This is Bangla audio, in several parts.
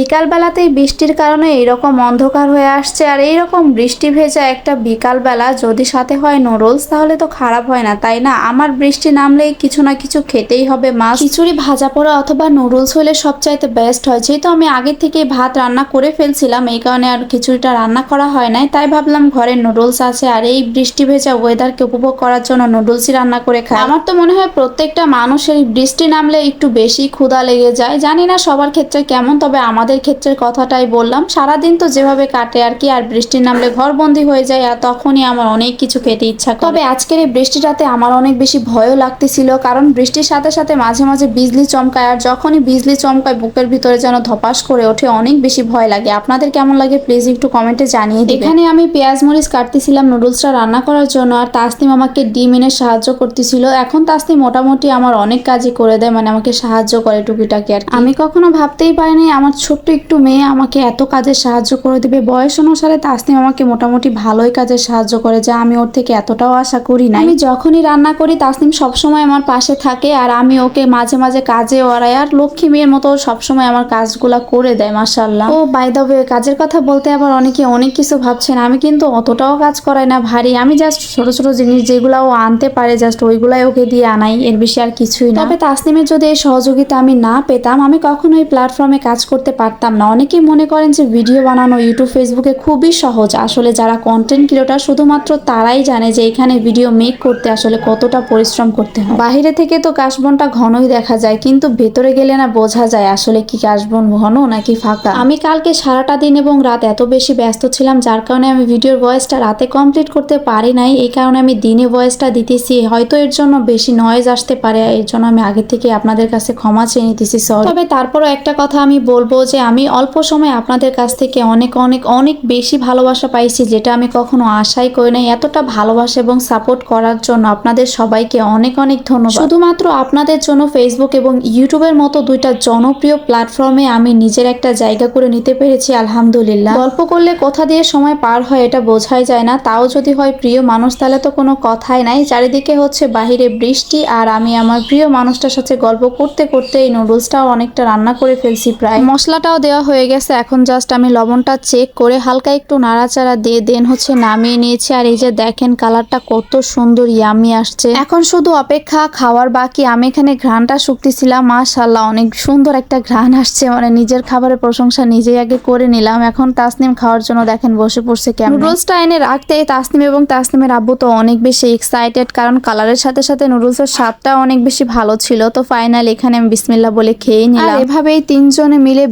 বিকালবেলাতেই বৃষ্টির কারণে এইরকম অন্ধকার হয়ে আসছে আর এইরকম বৃষ্টি ভেজা একটা বিকালবেলা যদি সাথে হয় নুডলস তাহলে তো খারাপ হয় না, তাই না? আমার বৃষ্টি নামলেই কিছু না কিছু খেতেই হবে, মাছ। খিচুড়ি, ভাজা পোড়া অথবা নুডলস হলে সবচাইতে বেস্ট হয়। যেহেতু আমি আগে থেকেই ভাত রান্না করে ফেলছিলাম, এই কারণে আর খিচুড়িটা রান্না করা হয় নাই, তাই ভাবলাম ঘরে নুডলস আছে আর এই বৃষ্টি ভেজা ওয়েদারকে উপভোগ করার জন্য নুডলসই রান্না করে খাই। আমার তো মনে হয় প্রত্যেকটা মানুষের বৃষ্টি নামলে একটু বেশি ক্ষুধা লেগে যায়, জানি না সবার ক্ষেত্রে কেমন, তবে আমাদের ক্ষেত্রের কথাটাই বললাম। সারাদিন তো যেভাবে কাটে আর কি, আর বৃষ্টি নামলে ঘর বন্দি হয়ে যায়, আর তখনই আমার অনেক কিছু খেতে ইচ্ছা করে। তবে আজকের এই বৃষ্টিটাতে আমার অনেক বেশি ভয়ও লাগতেছিল, কারণ বৃষ্টির সাথে সাথে মাঝে মাঝে বিজলি চমকায়, আর যখনই বিজলি চমকায় বুকের ভিতরে যেন ধপাস করে ওঠে, অনেক বেশি ভয় লাগে। আপনাদের কেমন লাগে প্লিজ একটু কমেন্টে জানিয়ে এখানে আমি পেঁয়াজ মরিচ কাটতেছিলাম নুডলসটা রান্না করার জন্য, আর তাসনিম আমাকে ডিম এনে সাহায্য করতেছিল। এখন তাসনিম মোটামুটি আমার অনেক কাজই করে দেয় মানে আমাকে সাহায্য করে টুকিটাকি আর আমি কখনো ভাবতেই পারিনি আমার ছোট্ট একটু মেয়ে আমাকে এত কাজে সাহায্য করে দেবে, বয়স অনুসারে তাসনিম আমাকে মোটামুটি ভালোই কাজে সাহায্য করে যা আমি ওর থেকে এতটাও আশা করি না আমি যখনই রান্না করি, তাসনিম সবসময় আমার পাশে থাকে আর আমি ওকে মাঝে মাঝে কাজে ওরাই আর লক্ষ্মী মেয়ের মতো সবসময় আমার কাজগুলা করে দেয় মাসাল্লাহ ও বাই দ্য কাজের কথা বলতে আবার অনেকে অনেক কিছু ভাবছেন, আমি কিন্তু অতটাও কাজ করাই না, ভারী। আমি জাস্ট ছোট ছোট জিনিস যেগুলো ও আনতে পারে জাস্ট ওইগুলাই ওকে দিয়ে আনাই, এর বেশি আর কিছুই না। তবে তাসনিমের যদি এই সহযোগিতা আমি না পেতাম, আমি কখনো এই প্ল্যাটফর্মে কাজ করতে পারতাম না। অনেকেই মনে করেন যে ভিডিও বানানো ইউটিউব ফেসবুকে খুবই সহজ। আসলে যারা কন্টেন্ট ক্রিয়েটার শুধুমাত্র তারাই জানে যে এখানে ভিডিও মেক করতে আসলে কতটা পরিশ্রম করতে হয়। বাইরে থেকে তো কাশবনটা ঘনই দেখা যায়, কিন্তু ভেতরে গেলে না বোঝা যায় আসলে কি কাশবন ঘন নাকি ফাঁকা। আমি কালকে সারাটা দিন এবং রাত এত বেশি ব্যস্ত ছিলাম, যার কারণে আমি ভিডিওর ভয়েসটা রাতে কমপ্লিট করতে পারি নাই। এই কারণে আমি দিনে ভয়েসটা দিতেছি। হয়তো এর জন্য বেশি নয়েজ আসতে পারে, এর জন্য আমি আগে থেকে আপনাদের কাছে ক্ষমা চেয়ে নিতেছি সরি তবে তারপরও একটা কথা আমি বলব যে আমি অল্প সময় আপনাদের কাছ থেকে অনেক অনেক অনেক বেশি ভালোবাসা পাইছি, যেটা আমি কখনো আশাই করি নাই। এতটা ভালোবাসা এবং সাপোর্ট করার জন্য আপনাদের সবাইকে অনেক অনেক ধন্যবাদ। শুধুমাত্র আপনাদের জন্য ফেসবুক এবং ইউটিউবের মতো দুইটা জনপ্রিয় প্ল্যাটফর্মে আমি নিজের একটা জায়গা করে নিতে পেরেছি, আলহামদুলিল্লাহ। গল্প করলে কোথা দিয়ে সময় পার হয়, এটা বোঝাই যায় না। তাও যদি হয় প্রিয় মানুষ, তাহলে তো কোনো কথাই নাই। চারিদিকে হচ্ছে বাহিরে বৃষ্টি, আর আমি আমার প্রিয় মানুষটার সাথে গল্প করতে করতে এই নুডলসটাও অনেকটা রান্না করে ফেলছি প্রায়। মশলাটাও দেওয়া হয়ে গেছে। এখন জাস্ট আমি লবণটা চেক করে হালকা একটু নাড়াচাড়া দিয়ে দেন হচ্ছে নামিয়ে নিয়েছি। আর এই যে দেখেন কালারটা কত সুন্দর ইয়ামি আসছে। এখন শুধু অপেক্ষা খাওয়ার বাকি। আমি এখানে ঘ্রাণটা শুকতেছিলাম মাশাল্লাহ অনেক সুন্দর একটা ঘ্রাণ আসছে। মানে নিজের খাবারের প্রশংসা নিজেই আগে করে নিলাম। এখন তাসনিম খাওয়ার জন্য দেখেন বসে পড়ছে কেমন। নুডলসটা এনে রাখতে তাসনিম এবং তাসনিমের আব্বু তো অনেক বেশি এক্সাইটেড কারণ কালারের সাথে সাথে নুডলসের স্বাদটা অনেক বেশি ভালো ছিল। তো ফাইনাল এখানে আমি বিসমিল্লা বলে খেয়ে নিলাম। এভাবেই তিনজনে মিলে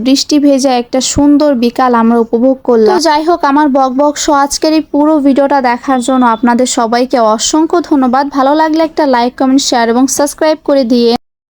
ভেজা একটা সুন্দর বিকাল আমরা উপভোগ করলাম। যাই হোক, আমার বক বক শো আজকের এই পুরো ভিডিওটা দেখার জন্য আপনাদের সবাইকে অসংখ্য ধন্যবাদ। ভালো লাগলে একটা লাইক কমেন্ট শেয়ার এবং সাবস্ক্রাইব করে দিয়ে